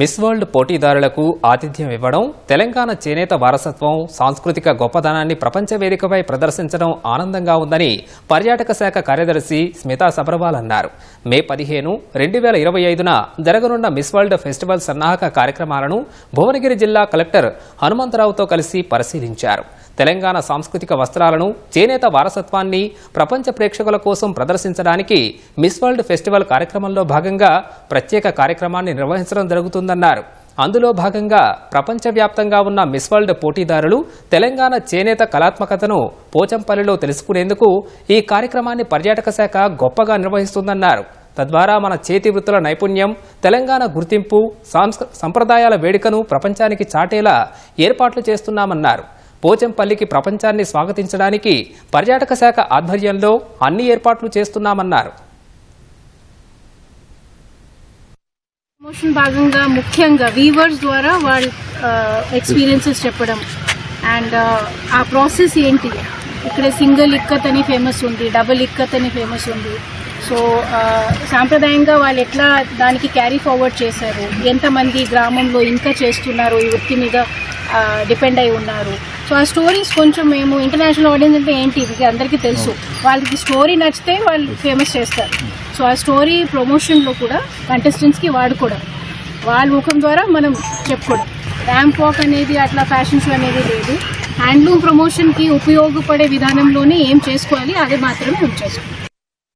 Miss world పోటీదారులకు ఆతిథ్యం ఇవ్వడం తెలంగాణ చేనేత వారసత్వం సాంస్కృతిక గొప్పదనాన్ని ప్రపంచ వేదికపై ప్రదర్శించడం ఆనందంగా ఉందని పర్యాటక శాఖ కార్యదర్శి స్మితా సబర్వాల్ అన్నారు. మే పదిహేను రెండు వేల ఇరవై ఐదున జరగనున్న మిస్ వరల్డ్ ఫెస్టివల్ సన్నాహక కార్యక్రమాలను భువనగిరి జిల్లా కలెక్టర్ హనుమంతరావుతో కలిసి పరిశీలించారు. తెలంగాణ సాంస్కృతిక వస్త్రాలను చేనేత వారసత్వాన్ని ప్రపంచ ప్రేక్షకుల కోసం ప్రదర్శించడానికి మిస్ వరల్డ్ ఫెస్టివల్ కార్యక్రమంలో భాగంగా ప్రత్యేక కార్యక్రమాన్ని నిర్వహించడం జరుగుతుందన్నారు. అందులో భాగంగా ప్రపంచవ్యాప్తంగా ఉన్న మిస్ వరల్డ్ పోటీదారులు తెలంగాణ చేనేత కళాత్మకతను పోచంపల్లిలో తెలుసుకునేందుకు ఈ కార్యక్రమాన్ని పర్యాటక శాఖ గొప్పగా నిర్వహిస్తుందన్నారు. తద్వారా మన చేతి వృత్తుల నైపుణ్యం తెలంగాణ గుర్తింపు సంప్రదాయాల వేడుకను ప్రపంచానికి చాటేలా ఏర్పాట్లు చేస్తున్నామన్నారు. పోచంపల్లికి ప్రపంచాన్ని స్వాగతించడానికి పర్యాటక శాఖ ఆధ్వర్యంలో అన్ని ఏర్పాట్లు చేస్తున్నామన్నారు. ప్రమోషన్ భాగంగా ముఖ్యంగా వీవర్స్ ద్వారా వాళ్ళ ఎక్స్పీరియన్సెస్ చెప్పడం. అండ్ ఆ ప్రాసెస్ ఏంటి? ఇక్కడ సింగిల్ ఇక్కత్ అని ఫేమస్ ఉంది డబుల్ ఇక్కత్ అని ఫేమస్ ఉంది. సో సాంప్రదాయంగా వాళ్ళు ఎట్లా దానికి క్యారీ ఫార్వర్డ్ చేశారు? ఎంతమంది గ్రామంలో ఇంకా చేస్తున్నారు? ఈ వృత్తి మీద డిపెండ్ అయి ఉన్నారు. సో ఆ స్టోరీస్ కొంచెం మేము ఇంటర్నేషనల్ ఆడియన్స్ అంటే ఏంటి? ఇది అందరికీ తెలుసు. వాళ్ళకి స్టోరీ నచ్చితే వాళ్ళు ఫేమస్ చేస్తారు. సో ఆ స్టోరీ ప్రమోషన్లో కూడా కంటెస్టెంట్స్కి వాడుకోవడం. వాళ్ళ ముఖం ద్వారా మనం చెప్పుకోవడం. ర్యాంప్ వాక్ అనేది అట్లా ఫ్యాషన్ షో అనేది లేదు. హ్యాండ్లూమ్ ప్రమోషన్కి ఉపయోగపడే విధానంలోనే ఏం చేసుకోవాలి అది మాత్రమే మేము చేసుకోవాలి